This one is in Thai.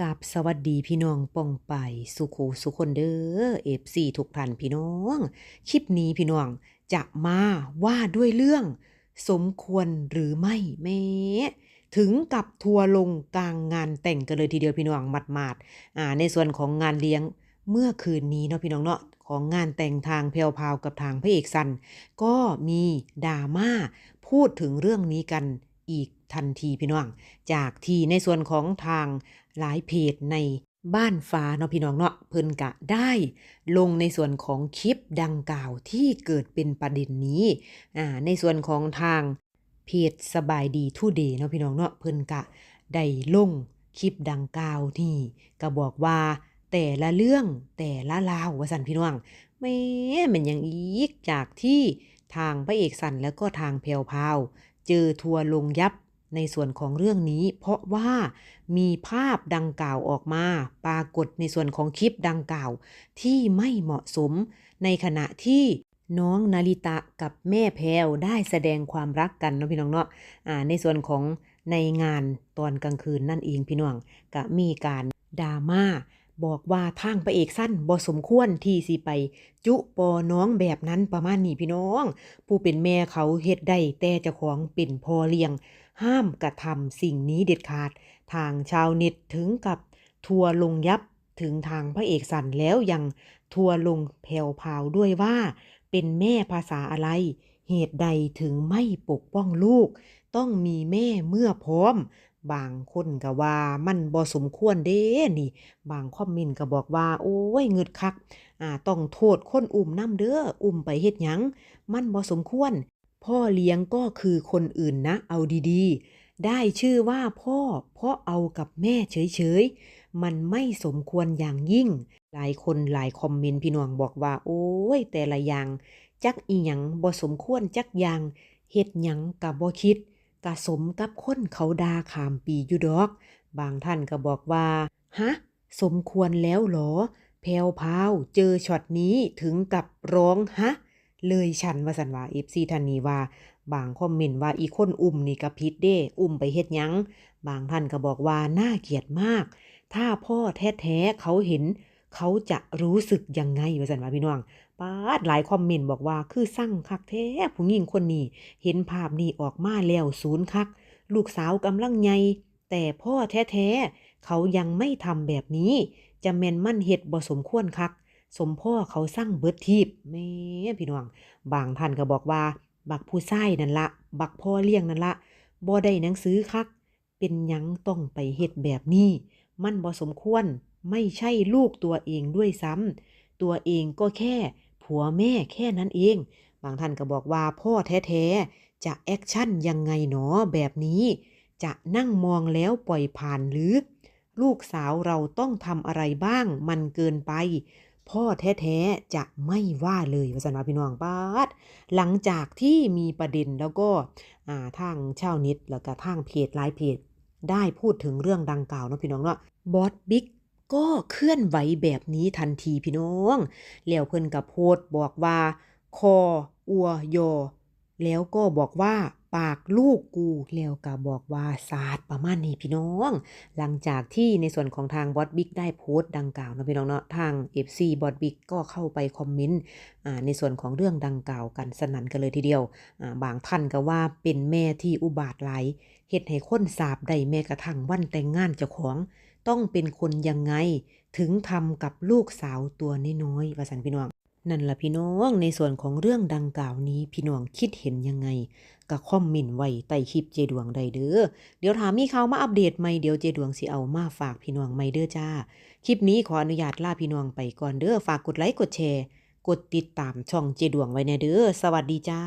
กับสวัสดีพี่น้องป้องไปสุขูสุคนเด้อเอฟซีทุกท่านพี่น้อง คลิปนี้พี่น้องจะมาว่าด้วยเรื่อง สมควรหรือไม่แม่ถึงกับทัวลงกลางงานแต่งกันเลยทีเดียวพี่น้องหมาดๆอ่าในส่วนของงานเลี้ยงเมื่อคืนนี้เนาะพี่น้องเนาะของงานแต่งทางแพรวพาวกับทางพระเอกสัน ก็มีดราม่าพูดถึงเรื่องนี้กัน อีกทันทีพี่น้อง จากที่ในส่วนของทางหลายเพจในบ้านฟ้าเนาะพี่น้องเนาะเพิ่นกะได้ลงในส่วนของคลิปดังกล่าวที่เกิดเป็นประเด็นนี้อ่าในส่วนของทางเพจสบายดีทูเดย์เนาะพี่น้องเนาะเพิ่นกะได้ลงคลิปดังกล่าวนี่ก็บอกว่าแต่ละเรื่องแต่ละราวว่าสันพี่น้องแม่มันยังอีกจากที่ทางพระเอกสันแล้วก็ทางแพวพาว เจอทัวร์ลงยับในส่วนของเรื่องนี้ เพราะว่ามีภาพดังกล่าวออกมา ปรากฏในส่วนของคลิปดังกล่าว ที่ไม่เหมาะสม ในขณะที่น้องนาริตะกับแม่แพรวได้แสดงความรักกันเนาะพี่น้องเนาะอ่าในส่วนของในงานตอนกลางคืนนั่นเองพี่น้องก็มีการดราม่า บอกว่าทางพระเอกสั้นบ่สมควรที่สิไป จุปอน้องแบบนั้นประมาณนี้พี่น้อง ผู้เป็นแม่เขาเฮ็ดได้แต่เจ้าของเป็นพ่อเลี้ยง ห้ามกระทำสิ่งนี้เด็ดขาด ทางชาวเน็ตถึงกับทัวลงยับถึงทางพระเอกสันแล้วยังทัวลงแผ่วพาวด้วยว่า เป็นแม่ภาษาอะไร เหตุใดถึงไม่ปกป้องลูก ต้องมีแม่เมื่อพร้อม บางคนก็ว่ามันบ่สมควรเด้นี่ บางคอมเมนต์ก็บอกว่า โอ้ยเงึดคักอ่าต้องโทษคนอุ้มน้ำเด้ออุ้มไปเฮ็ดหยัง มันบ่สมควร พ่อเลี้ยงก็คือคนอื่นนะ เอาดีๆ ได้ชื่อว่าพ่อเพราะเอากับแม่เฉยๆ มันไม่สมควรอย่างยิ่ง หลายคนหลายคอมเมนต์พี่น้องบอกว่า โอ้ย แต่ละอย่าง จักอีหยังบ่สมควรจักอย่างเฮ็ดหยังก็บ่คิด กะสมกับคนเขาดาขามปีอยู่ดอก บางท่านก็บอกว่า ฮะ สมควรแล้วหรอ แพวพาวเจอช็อตนี้ถึงกับร้องฮะ เลยฉันว่าสันว่า FC ท่านนี้ว่า บางคอมเมนต์ว่าอีคนอุ้มนี่ก็ผิดเด้ อุ้มไปเฮ็ดยัง บางท่านก็บอกว่าน่าเกลียดมาก ถ้าพ่อแท้ๆเขาเห็น เขาจะรู้สึกยังไงว่าสันว่าพี่น้อง ปาดหลายคอมเมนต์บอกว่าคือสั่งคักแท้ผู้หญิงคนนี้ เห็นภาพนี้ออกมาแล้วศูนย์คัก ลูกสาวกำลังใหญ่แต่พ่อแท้ๆ เขายังไม่ทำแบบนี้ จะแมนมั่นเฮ็ดบ่สมควรคัก สมพ่อเขาสร้างเบิดทีบแม่พี่น้อง บางท่านก็บอกว่า บักผู้ชายนั่นละ บักพ่อเลี้ยงนั่นละบ่ได้หนังสือคัก เป็นยังต้องไปเฮ็ดแบบนี้ มันบ่สมควรไม่ใช่ลูกตัวเองด้วยซ้ำตัวเองก็แค่ ผัวแม่แค่นั้นเอง บางท่านก็บอกว่าพ่อแท้ๆ จะแอคชั่นยังไงหนอแบบนี้ จะนั่งมองแล้วปล่อยผ่านหรือ ลูกสาวเราต้องทำอะไรบ้างมันเกินไป พ่อแท้ๆ จะไม่ว่าเลยวาสนาพี่น้องป้าดหลังจากที่มีประเด็นแล้วก็ทางชาวน็ตแล้วก็ทางเพจหลายเพจได้พูดถึงเรื่องดังกล่าวเนาะพี่น้องเนาะบอสบิ๊ก ก็เคลื่อนไหวแบบนี้ทันทีพี่น้อง แล้วเพิ่นกับโพดบอกว่า คออัวยอ แล้วก็บอกว่าปากลูกกูแล้วก็บอกว่าศาสตร์ประมาณนี้พี่น้อง หลังจากที่ในส่วนของทางบอสบิ๊กได้โพสต์ดังกล่าวนาะพี่น้องเนาะทาง FC บอสบิ๊กก็เข้าไปคอมเมนต์อ่าในส่วนของเรื่องดังกล่าวกันสนั่นกันเลยทีเดียวอ่าบางท่านก็ว่าเป็นแม่ที่อุบาทไหลเฮ็ดให้คนสาบได้แม้กระทั่งวันแต่งงานเจ้าของ ต้องเป็นคนยังไง ถึงทำกับลูกสาวตัวน้อยๆว่าสันพี่น้อง นั่นละพี่น้องในส่วนของเรื่องดังกล่าวนี้พี่น้องคิดเห็นยังไงก็คอมเมนต์ไว้ใต้คลิปเจดวงใดเด้อเดี๋ยวถามมีข่าวมาอัปเดตใหม่เดี๋ยวเจดวงสิเอามาฝากพี่น้องใหม่เด้อจ้า คลิปนี้ขออนุญาตลาพี่น้องไปก่อนเด้อฝากกดไลค์กดแชร์ กดติดตามช่องเจดวงไว้แน่เด้อสวัสดีจ้า